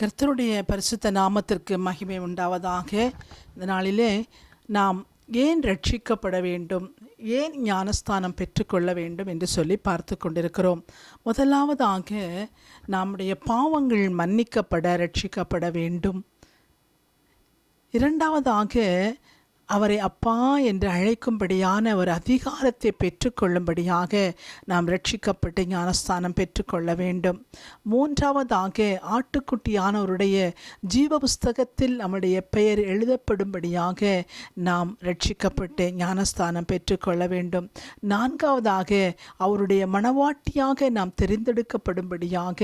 கர்த்தருடைய பரிசுத்த நாமத்திற்கு மகிமை உண்டாவதாக. இந்த நாளிலே நாம் ஏன் ரட்சிக்கப்பட வேண்டும்? ஏன் ஞானஸ்தானம் பெற்றுக்கொள்ள வேண்டும் என்று சொல்லி பார்த்து கொண்டிருக்கிறோம். முதலாவதாக நம்முடைய பாவங்கள் மன்னிக்கப்பட ரட்சிக்கப்பட வேண்டும். இரண்டாவதாக அவரை அப்பா என்று அழைக்கும்படியான ஒரு அதிகாரத்தை பெற்றுக்கொள்ளும்படியாக நாம் ரட்சிக்கப்பட்டு ஞானஸ்தானம் பெற்றுக்கொள்ள வேண்டும். மூன்றாவதாக ஆட்டுக்குட்டியானவருடைய ஜீவ புஸ்தகத்தில் நம்முடைய பெயர் எழுதப்படும்படியாக நாம் ரட்சிக்கப்பட்டு ஞானஸ்தானம் பெற்றுக்கொள்ள வேண்டும். நான்காவதாக அவருடைய மனவாட்டியாக நாம் தெரிந்தெடுக்கப்படும்படியாக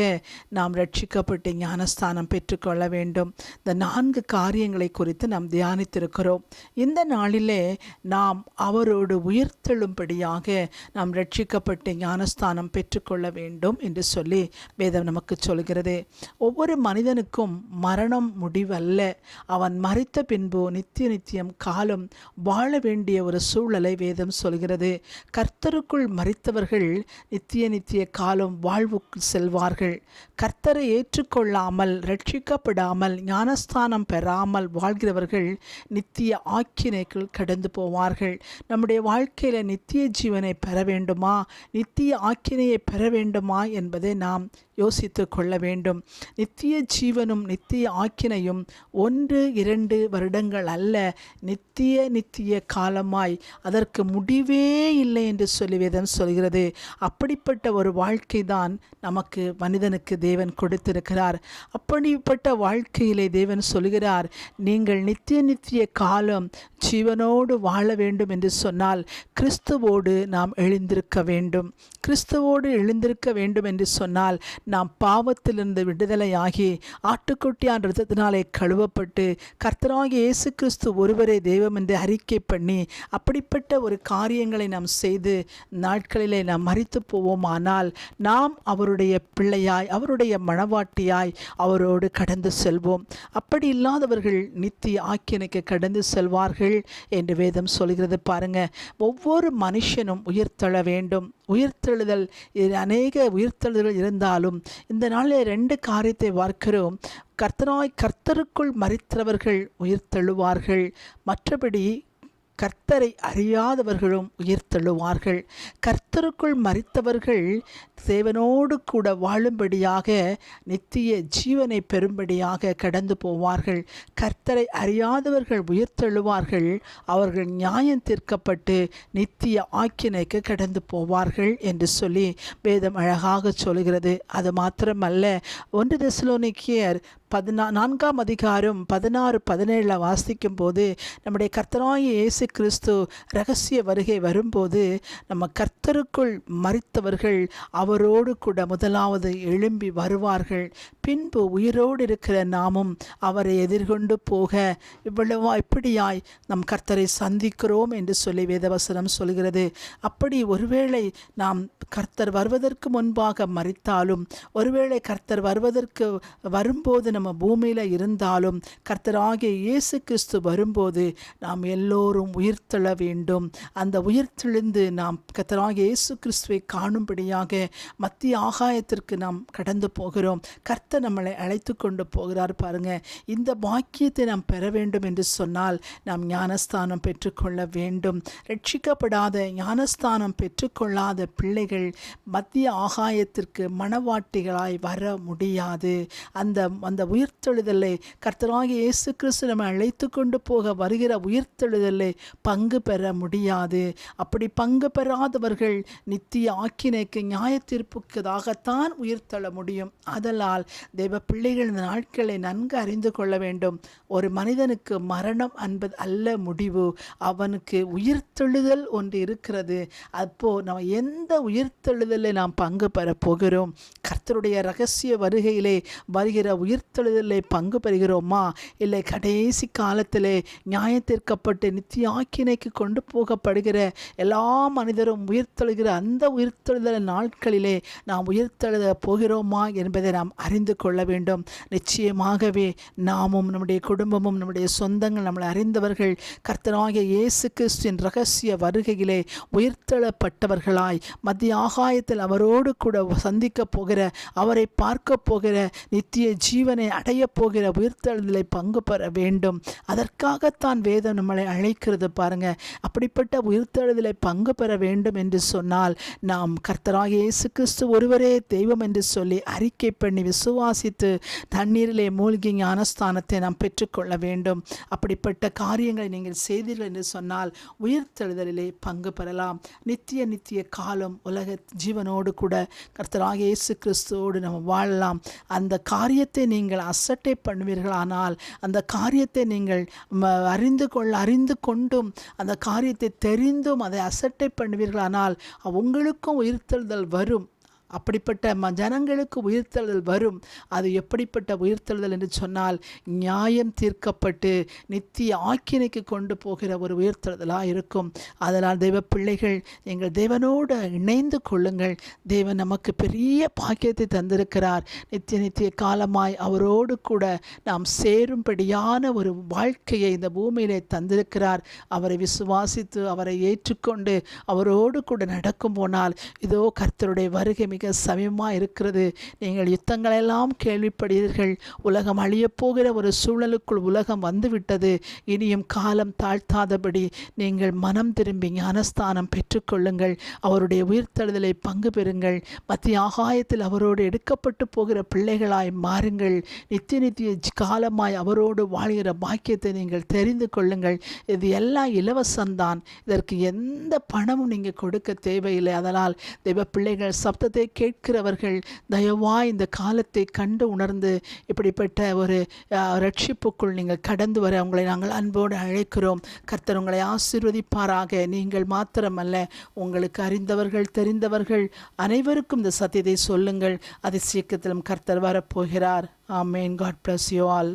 நாம் ரட்சிக்கப்பட்டு ஞானஸ்தானம் பெற்றுக்கொள்ள வேண்டும். இந்த நான்கு காரியங்களை குறித்து நாம் தியானித்திருக்கிறோம். இந்த நாளிலே நாம் அவரோடு உயிர்த்தெழும்படியாக நாம் ரட்சிக்கப்பட்டு ஞானஸ்தானம் பெற்றுக்கொள்ள வேண்டும் என்று சொல்லி வேதம் நமக்கு சொல்கிறது. ஒவ்வொரு மனிதனுக்கும் மரணம் முடிவல்ல. அவன் மறித்த பின்பு நித்திய நித்தியம் காலம் வாழ வேண்டிய ஒரு சூழலை வேதம் சொல்கிறது. கர்த்தருக்குள் மறித்தவர்கள் நித்திய நித்திய காலம் வாழ்வுக்கு செல்வார்கள். கர்த்தரை ஏற்றுக்கொள்ளாமல் ரட்சிக்கப்படாமல் ஞானஸ்தானம் பெறாமல் வாழ்கிறவர்கள் நித்திய ஆக்கினைக்குள் கடந்து போவார்கள். நம்முடைய வாழ்க்கையில் நித்திய ஜீவனை பெற வேண்டுமா? நித்திய ஆக்கினையை பெற வேண்டுமா? என்பதை நாம் யோசித்து கொள்ள வேண்டும் நித்திய ஜீவனும் நித்திய ஆக்கினையும் ஒன்று இரண்டு வருடங்கள் அல்ல நித்திய நித்திய காலமாய். அதற்கு முடிவே இல்லை என்று சொல்லி வேதம் சொல்கிறது. அப்படிப்பட்ட ஒரு வாழ்க்கை தான் நமக்கு மனிதனுக்கு தேவன் கொடுத்திருக்கிறார். அப்படிப்பட்ட வாழ்க்கையிலே தேவன் சொல்கிறார் நீங்கள் நித்திய நித்திய காலம் ஜீவனோடு வாழ வேண்டும் என்று சொன்னால் கிறிஸ்துவோடு நாம் எழுந்திருக்க வேண்டும். கிறிஸ்துவோடு எழுந்திருக்க வேண்டும் என்று சொன்னால் நாம் பாவத்திலிருந்து விடுதலையாகி ஆட்டுக்குட்டியான் ரத்தத்தினாலே கழுவப்பட்டு கர்த்தராகிய இயேசு கிறிஸ்து ஒருவரே தெய்வம் என்று அறிக்கை பண்ணி அப்படிப்பட்ட ஒரு காரியங்களை நாம் செய்து நாட்களிலே நாம் மறித்து போவோமானால் நாம் அவருடைய பிள்ளையாய் அவருடைய மனவாட்டியாய் அவரோடு கடந்து செல்வோம். அப்படி இல்லாதவர்கள் நித்திய ஆக்கினைக்கு கடந்து செல்வார்கள் என்று வேதம் சொல்கிறது பாருங்க. ஒவ்வொரு மனுஷனும் உயிர்த்தள வேண்டும். உயிர்த்தெழுதல். அநேக உயிர்த்தெழுதல் இருந்தாலும் இந்த நாளில் ரெண்டு காரியத்தை பார்க்கிறோம். கர்த்தராய் கர்த்தருக்குள் மறித்தவர்கள் உயிர்த்தெழுவார்கள். மற்றபடி கர்த்தரை அறியாதவர்களும் உயிர்த்தெழுவார்கள். கர்த்தருக்குள் மறித்தவர்கள் தேவனோடு கூட வாழும்படியாக நித்திய ஜீவனை பெறும்படியாக கடந்து போவார்கள். கர்த்தரை அறியாதவர்கள் உயிர்த்தெழுவார்கள். அவர்கள் நியாயம் தீர்க்கப்பட்டு நித்திய ஆக்கினைக்கு கடந்து போவார்கள் என்று சொல்லி வேதம் அழகாக சொல்கிறது அது மாத்திரமல்ல ஒன்று தெசலோனிக்கியர் பதினா நான்காம் அதிகாரம் பதினாறு பதினேழில் வாசிக்கும் போது நம்முடைய கர்த்தனாய இயேசு கிறிஸ்து ரகசிய வருகை வரும்போது நம்ம கர்த்த கர்த்தருக்குள் மறித்தவர்கள் அவரோடு கூட முதலாவது எழும்பி வருவார்கள். பின்பு உயிரோடு இருக்கிற நாமும் அவரை எதிர்கொண்டு போக இவ்வளவா இப்படியாய் நம் கர்த்தரை சந்திக்கிறோம் என்று சொல்லி வேதவசனம் சொல்கிறது. அப்படி ஒருவேளை நாம் கர்த்தர் வருவதற்கு முன்பாக மறித்தாலும் ஒருவேளை கர்த்தர் வருவதற்கு வரும்போது நம்ம பூமியில் இருந்தாலும் கர்த்தராகிய இயேசு கிறிஸ்து வரும்போது நாம் எல்லோரும் உயிர்த்தெழ வேண்டும். அந்த உயிர்த்தெழுந்து நாம் கர்த்தராகிய இயேசு கிறிஸ்துவை காணும்படியாக மத்திய ஆகாயத்திற்கு நாம் கடந்து போகிறோம். கர்த்தர் நம்மளை அழைத்து கொண்டு போகிறார் பாருங்க. இந்த பாக்கியத்தை நாம் பெற வேண்டும் என்று சொன்னால் நாம் ஞானஸ்தானம் பெற்றுக்கொள்ள வேண்டும். ரட்சிக்கப்படாத ஞானஸ்தானம் பெற்றுக்கொள்ளாத பிள்ளைகள் மத்திய ஆகாயத்திற்கு மனவாட்டிகளாய் வர முடியாது. அந்த அந்த உயிர்த்தெழுதலை கர்த்தராகிய இயேசு கிறிஸ்து நம்ம அழைத்து கொண்டு போக வருகிற உயிர்த்தெழுதலை பங்கு பெற முடியாது. அப்படி பங்கு பெறாதவர்கள் நித்திய ஆக்கினைக்கு நியாய தீர்ப்புக்குதாகத்தான் முடியும். அதனால் தெய்வ பிள்ளைகள் இந்த நாட்களை நன்கு அறிந்து கொள்ள வேண்டும். ஒரு மனிதனுக்கு மரணம் என்பது அல்ல முடிவு. அவனுக்கு உயிர்த்தெழுதல் ஒன்று இருக்கிறது. அப்போ நம்ம எந்த உயிர்த்தெழுதலை நாம் பங்கு பெற போகிறோம்? கர்த்தருடைய ரகசிய வருகையிலே வருகிற உயிர்த்தெழுதலை பங்கு பெறுகிறோமா? இல்லை கடைசி காலத்திலே நியாயத்திற்கப்பட்டு நித்திய ஆக்கினைக்கு கொண்டு போகப்படுகிற எல்லா மனிதரும் உயிர் உயிர்த்தெழுகிற அந்த உயிர்த்தெழுதல் நாட்களிலே நாம் உயிர்த்தெழுத போகிறோமா என்பதை நாம் அறிந்து கொள்ள வேண்டும். நிச்சயமாகவே நாமும் நம்முடைய குடும்பமும் நம்முடைய சொந்தங்கள் நம்மளை அறிந்தவர்கள் கர்த்தனாகிய இயேசு கிறிஸ்துவின் ரகசிய வருகையிலே உயிர்த்தெழப்பட்டவர்களாய் மத்திய ஆகாயத்தில் அவரோடு கூட சந்திக்கப் போகிற அவரை பார்க்க போகிற நித்திய ஜீவனை அடையப் போகிற உயிர்த்தெழுதலை பங்கு பெற வேண்டும். அதற்காகத்தான் வேதம் நம்மளை அழைக்கிறது பாருங்க. அப்படிப்பட்ட உயிர்த்தெழுதலை பங்கு பெற வேண்டும் என்று சொன்னால் நாம் கர்த்தராக இயேசு கிறிஸ்து ஒருவரே தெய்வம் என்று சொல்லி அறிக்கை பண்ணி விசுவாசித்து தண்ணீரிலே மூழ்கி ஞானஸ்தானத்தை நாம் பெற்றுக்கொள்ள வேண்டும். அப்படிப்பட்ட காரியங்களை நீங்கள் செய்தீர்கள் என்று சொன்னால் உயிர்த்தெழுதலிலே பங்கு பெறலாம். நித்திய நித்திய காலம் உலக ஜீவனோடு கூட கர்த்தராக இயேசு கிறிஸ்துவோடு நம்ம வாழலாம். அந்த காரியத்தை நீங்கள் அசட்டை பண்ணுவீர்களானால் அந்த காரியத்தை நீங்கள் அறிந்து கொள்ள அறிந்து கொண்டும் அந்த காரியத்தை தெரிந்தும் அதை அசட்டை பண்ணுவீர்களானால் உங்களுக்கும் உயிர்த்தெழுதல் வரும். அப்படிப்பட்ட ம ஜனங்களுக்கு உயிர்த்தெழுதல் வரும். அது எப்படிப்பட்ட உயிர்த்தெழுதல் என்று சொன்னால் நியாயம் தீர்க்கப்பட்டு நித்திய ஆக்கினைக்கு கொண்டு போகிற ஒரு உயிர்த்தெழுதலாக இருக்கும். அதனால் தெய்வ பிள்ளைகள் எங்கள் தேவனோடு இணைந்து கொள்ளுங்கள். தேவன் நமக்கு பெரிய பாக்கியத்தை தந்திருக்கிறார். நித்திய நித்திய காலமாய் அவரோடு கூட நாம் சேரும்படியான ஒரு வாழ்க்கையை இந்த பூமியிலே தந்திருக்கிறார். அவரை விசுவாசித்து அவரை ஏற்றுக்கொண்டு அவரோடு கூட நடக்கும் போனால் இதோ கர்த்தருடைய வருகை மிக சமயமாக இருக்கிறது. நீங்கள் யுத்தங்களெல்லாம் கேள்விப்படுகிறீர்கள். உலகம் அழியப் போகிற ஒரு சூழலுக்குள் உலகம் வந்துவிட்டது. இனியும் காலம் தாழ்த்தாதபடி நீங்கள் மனம் திரும்பி ஞானஸ்தானம் பெற்றுக்கொள்ளுங்கள். அவருடைய உயிர்த்தெழுதலை பங்கு பெறுங்கள். மத்திய ஆகாயத்தில் அவரோடு எடுக்கப்பட்டு போகிற பிள்ளைகளாய் மாறுங்கள். நித்திய நித்திய காலமாய் அவரோடு வாழ்கிற பாக்கியத்தை நீங்கள் தெரிந்து கொள்ளுங்கள். இது எல்லாம் இலவசம்தான். இதற்கு எந்த பணமும் நீங்கள் கொடுக்க தேவையில்லை. அதனால் தெய்வ பிள்ளைகள் சப்தத்தை கேட்கிறவர்கள் தயவாய் இந்த காலத்தை கண்டு உணர்ந்து இப்படிப்பட்ட ஒரு ரட்சிப்புக்குள் நீங்கள் கடந்து வர உங்களை நாங்கள் அன்போடு அழைக்கிறோம். கர்த்தர் உங்களை ஆசீர்வதிப்பாராக. நீங்கள் மாத்திரமல்ல உங்களுக்கு அறிந்தவர்கள் தெரிந்தவர்கள் அனைவருக்கும் இந்த சத்தியத்தை சொல்லுங்கள். அதை சீக்கிரத்திலும் கர்த்தர் வரப்போகிறார். ஆமேன். God bless you all